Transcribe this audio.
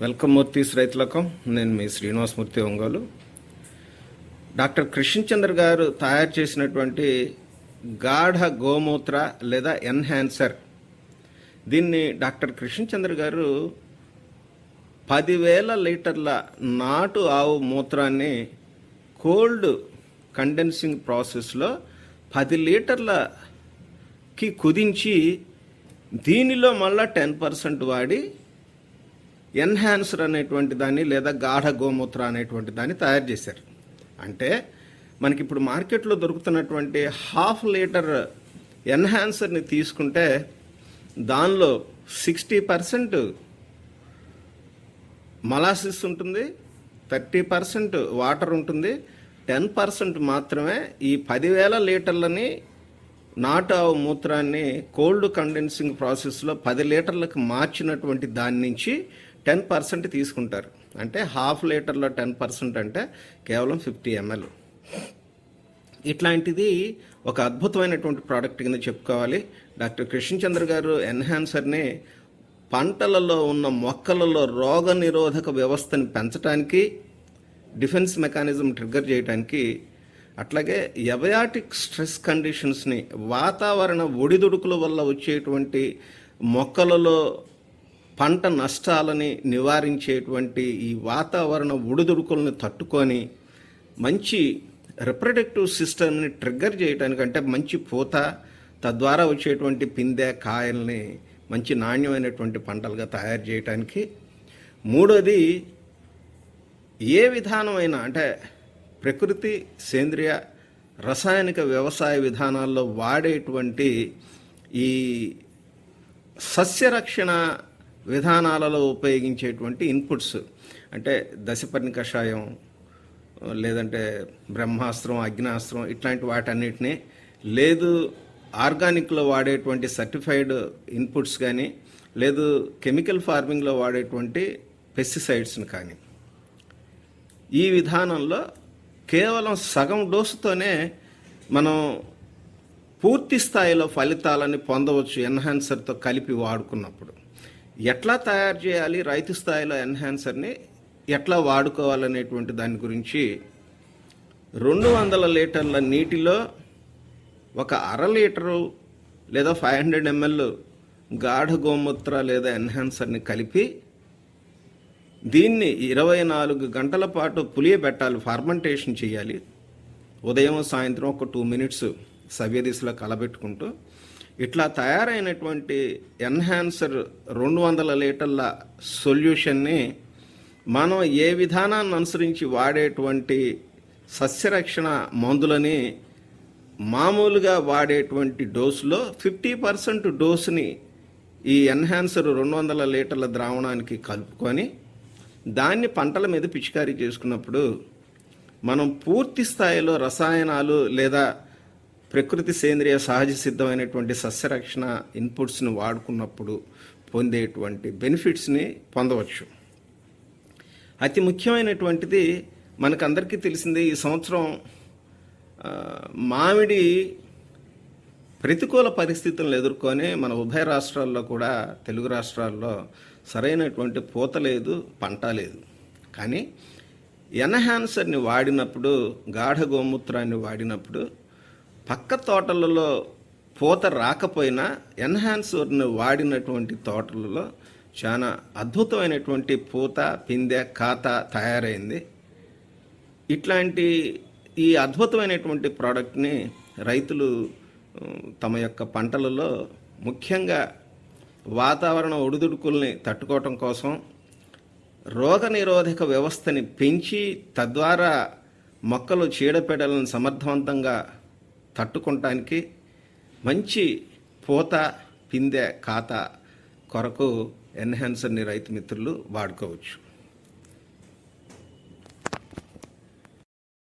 Welcome Murthy's రైతులకం నేను మీ శ్రీనివాసమూర్తి ఒంగోలు. డాక్టర్ కృష్ణచంద్ర గారు తయారు చేసినటువంటి గాఢ గోమూత్ర లేదా ఎన్హాన్సర్. దీన్ని డాక్టర్ కృష్ణచంద్ర గారు పదివేల లీటర్ల నాటు ఆవు మూత్రాన్ని కోల్డ్ కండెన్సింగ్ ప్రాసెస్లో పది లీటర్లకి కుదించి దీనిలో మళ్ళా టెన్ పర్సెంట్ వాడి ఎన్హాన్సర్ అనేటువంటి దాన్ని లేదా గాఢ గోమూత్ర అనేటువంటి దాన్ని తయారు చేశారు. అంటే మనకి ఇప్పుడు మార్కెట్లో దొరుకుతున్నటువంటి హాఫ్ లీటర్ ఎన్హాన్సర్ని తీసుకుంటే దానిలో సిక్స్టీ పర్సెంట్ మలాసిస్ ఉంటుంది థర్టీ పర్సెంట్ వాటర్ ఉంటుంది టెన్ పర్సెంట్ మాత్రమే ఈ పదివేల లీటర్లని నాటు ఆవు మూత్రాన్ని కోల్డ్ కండెన్సింగ్ ప్రాసెస్లో పది లీటర్లకు మార్చినటువంటి దాని నుంచి టెన్ పర్సెంట్ తీసుకుంటారు. అంటే హాఫ్ లీటర్లో టెన్ పర్సెంట్ అంటే కేవలం ఫిఫ్టీ ఎంఎల్ ఇట్లాంటిది ఒక అద్భుతమైనటువంటి ప్రోడక్ట్ కింద చెప్పుకోవాలి. డాక్టర్ కృష్ణచంద్ర గారు ఎన్హాన్సర్ని పంటలలో ఉన్న మొక్కలలో రోగ నిరోధక వ్యవస్థని పెంచడానికి డిఫెన్స్ మెకానిజం ట్రిగ్గర్ చేయడానికి అట్లాగే ఎబయాటిక్ స్ట్రెస్ కండిషన్స్ని వాతావరణ ఒడిదుడుకుల వల్ల వచ్చేటువంటి మొక్కలలో పంట నష్టాలని నివారించేటువంటి ఈ వాతావరణ ఒడిదుడుకులను తట్టుకొని మంచి రిప్రొడక్టివ్ సిస్టమ్ని ట్రిగ్గర్ చేయడానికి అంటే మంచి పూత తద్వారా వచ్చేటువంటి పిందె కాయల్ని మంచి నాణ్యమైనటువంటి పంటలుగా తయారు చేయడానికి మూడోది ఏ విధానమైన అంటే ప్రకృతి సేంద్రియ రసాయనిక వ్యవసాయ విధానాల్లో వాడేటువంటి ఈ సస్యరక్షణ విధానాలలో ఉపయోగించేటువంటి ఇన్పుట్స్ అంటే దశపర్ణి కషాయం లేదంటే బ్రహ్మాస్త్రం అగ్నాస్త్రం ఇట్లాంటి వాటన్నిటిని లేదు ఆర్గానిక్లో వాడేటువంటి సర్టిఫైడ్ ఇన్పుట్స్ కానీ లేదు కెమికల్ ఫార్మింగ్లో వాడేటువంటి పెస్టిసైడ్స్ని కానీ. ఈ విధానంలో కేవలం సగం డోసుతోనే మనం పూర్తి స్థాయిలో ఫలితాలని పొందవచ్చు ఎన్హాన్సర్తో కలిపి వాడుకున్నప్పుడు. ఎట్లా తయారు చేయాలి రైతు స్థాయిలో ఎన్హాన్సర్ని ఎట్లా వాడుకోవాలనేటువంటి దాని గురించి రెండు వందల లీటర్ల నీటిలో ఒక అర లీటరు లేదా ఫైవ్ హండ్రెడ్ ఎంఎల్ గాఢ గోమూత్ర లేదా ఎన్హాన్సర్ని కలిపి దీన్ని ఇరవై నాలుగు గంటల పాటు పులియబెట్టాలి ఫార్మెంటేషన్ చేయాలి. ఉదయం సాయంత్రం ఒక టూ మినిట్స్ సవ్యదిశలో కలబెట్టుకుంటూ ఇట్లా తయారైనటువంటి ఎన్హాన్సర్ రెండు వందల లీటర్ల సొల్యూషన్ని మనం ఏ విధానాన్ని అనుసరించి వాడేటువంటి సస్యరక్షణ మందులని మామూలుగా వాడేటువంటి డోసులో ఫిఫ్టీ పర్సెంట్ డోసుని ఈ ఎన్హాన్సర్ రెండు వందల లీటర్ల ద్రావణానికి కలుపుకొని దాన్ని పంటల మీద పిచికారీ చేసుకున్నప్పుడు మనం పూర్తి స్థాయిలో రసాయనాలు లేదా ప్రకృతి సేంద్రియ సహజ సిద్ధమైనటువంటి సస్యరక్షణ ఇన్పుట్స్ని వాడుకున్నప్పుడు పొందేటువంటి బెనిఫిట్స్ని పొందవచ్చు. అతి ముఖ్యమైనటువంటిది మనకందరికీ తెలిసిందే ఈ సంవత్సరం మామిడి ప్రతికూల పరిస్థితులను ఎదుర్కొని మన ఉభయ రాష్ట్రాల్లో కూడా తెలుగు రాష్ట్రాల్లో సరైనటువంటి పూత లేదు పంట లేదు. కానీ ఎన్హాన్సర్ని వాడినప్పుడు గాఢ గోమూత్రాన్ని వాడినప్పుడు పక్క తోటలలో పూత రాకపోయినా ఎన్హాన్సర్ని వాడినటువంటి తోటలలో చాలా అద్భుతమైనటువంటి పూత పిందె కాత తయారైంది. ఇట్లాంటి ఈ అద్భుతమైనటువంటి ప్రోడక్ట్ని రైతులు తమ యొక్క పంటలలో ముఖ్యంగా వాతావరణ ఒడిదుడుకుల్ని తట్టుకోవటం కోసం రోగ నిరోధక వ్యవస్థని పెంచి తద్వారా మొక్కలు చీడపీడలను సమర్థవంతంగా తట్టుకుంటానికి మంచి పూత పిందె ఖాతా కొరకు ఎన్హాన్సర్ని రైతు మిత్రులు వాడుకోవచ్చు.